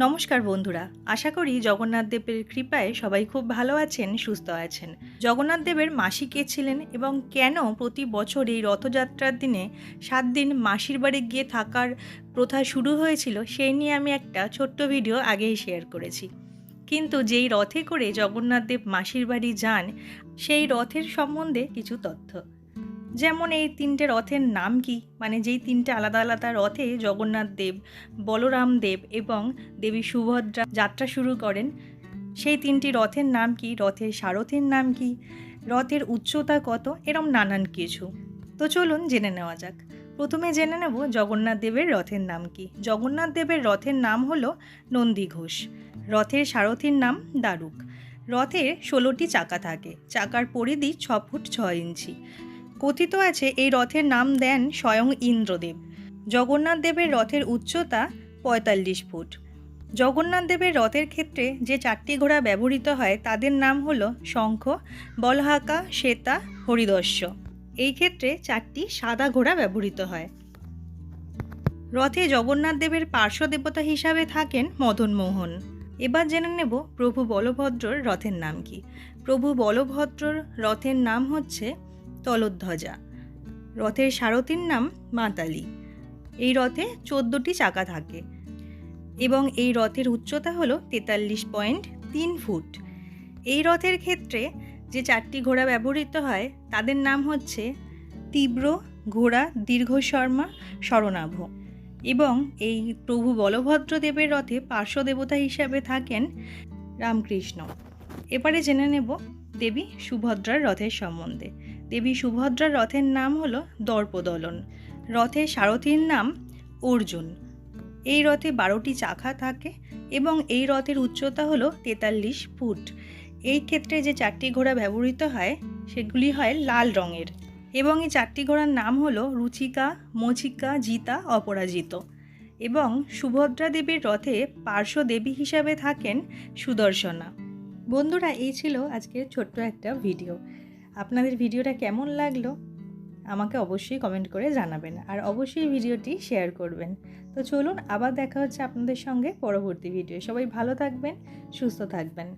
নমস্কার বন্ধুরা, আশা করি জগন্নাথ দেবের কৃপায় সবাই খুব ভালো আছেন, সুস্থ আছেন। জগন্নাথ দেবের মাসি কে ছিলেন এবং কেন প্রতি বছর এই রথযাত্রার দিনে সাত দিন মাসির বাড়ি গিয়ে থাকার প্রথা শুরু হয়েছিল, সেই নিয়ে আমি একটা ছোট্ট ভিডিও আগেই শেয়ার করেছি। কিন্তু যেই রথে করে জগন্নাথ দেব মাসির বাড়ি যান, সেই রথের সম্বন্ধে কিছু তথ্য। যেমন এই তিনটে রথের নাম কি? মানে যেই তিনটে আলাদা আলাদা রথে জগন্নাথ দেব, বলরাম দেব এবং দেবী সুভদ্রা যাত্রা শুরু করেন, সেই তিনটি রথের নাম কি? রথের সারথের নাম কি? রথের উচ্চতা কত? এরম নানান কিছু। তো চলুন জেনে নেওয়া যাক। প্রথমে জেনে নেব জগন্নাথ দেবের রথের নাম কি? জগন্নাথ দেবের রথের নাম হলো নন্দী ঘোষ। রথের সারথীর নাম দারুক। রথের ষোলোটি চাকা থাকে। চাকার পরিধি ছ ফুট ছ ইঞ্চি। কথিত আছে এই রথের নাম দেন স্বয়ং ইন্দ্রদেব। জগন্নাথ দেবের রথের উচ্চতা পঁয়তাল্লিশ ফুট। জগন্নাথ দেবের রথের ক্ষেত্রে যে চারটি ঘোড়া ব্যবহৃত হয়, তাদের নাম হলো শঙ্খ, বলহাকা, শ্বেতা, হরিদস্য। এই ক্ষেত্রে চারটি সাদা ঘোড়া ব্যবহৃত হয়। রথে জগন্নাথ দেবের পার্শ্ব দেবতা হিসাবে থাকেন মদনমোহন এবার জেনে নেব প্রভু বলভদ্রর রথের নাম কি। প্রভু বলভদ্রর রথের নাম হচ্ছে তলোধ্বজা। রথের সারথীর নাম মাতালি। এই রথে চোদ্দোটি চাকা থাকে এবং এই রথের উচ্চতা হলো তেতাল্লিশ পয়েন্ট তিন ফুট। এই রথের ক্ষেত্রে যে চারটি ঘোড়া ব্যবহৃত হয়, তাদের নাম হচ্ছে তীব্র ঘোড়া দীর্ঘ শর্মা শরণাভ এবং এই প্রভু বলভদ্র দেবের রথে পার্শ্ব দেবতা হিসাবে থাকেন রামকৃষ্ণ। এবারে জেনে নেব দেবী সুভদ্রার রথের সম্বন্ধে। দেবী সুভদ্রার রথের নাম হল দর্পদলন। রথের সারথীর নাম অর্জুন। এই রথে বারোটি চাকা থাকে এবং এই রথের উচ্চতা হলো তেতাল্লিশ ফুট। এই ক্ষেত্রে যে চারটি ঘোড়া ব্যবহৃত হয়, সেগুলি হয় লাল রঙের। এবং এই চারটি ঘোড়ার নাম হলো রুচিকা, মচিকা, জিতা, অপরাজিত। এবং সুভদ্রা দেবীর রথে পার্শ্ব দেবী হিসাবে থাকেন সুদর্শনা। বন্ধুরা, এই ছিল আজকের ছোট্ট একটা ভিডিও। আপনাদের ভিডিওটা কেমন লাগল? আমাকে অবশ্যই কমেন্ট করে জানাবেন আর অবশ্যই ভিডিওটি শেয়ার করবেন। তো চলুন আবার দেখা হচ্ছে আপনাদের সঙ্গে পরবর্তী ভিডিও সবাই ভালো থাকবেন, সুস্থ থাকবেন।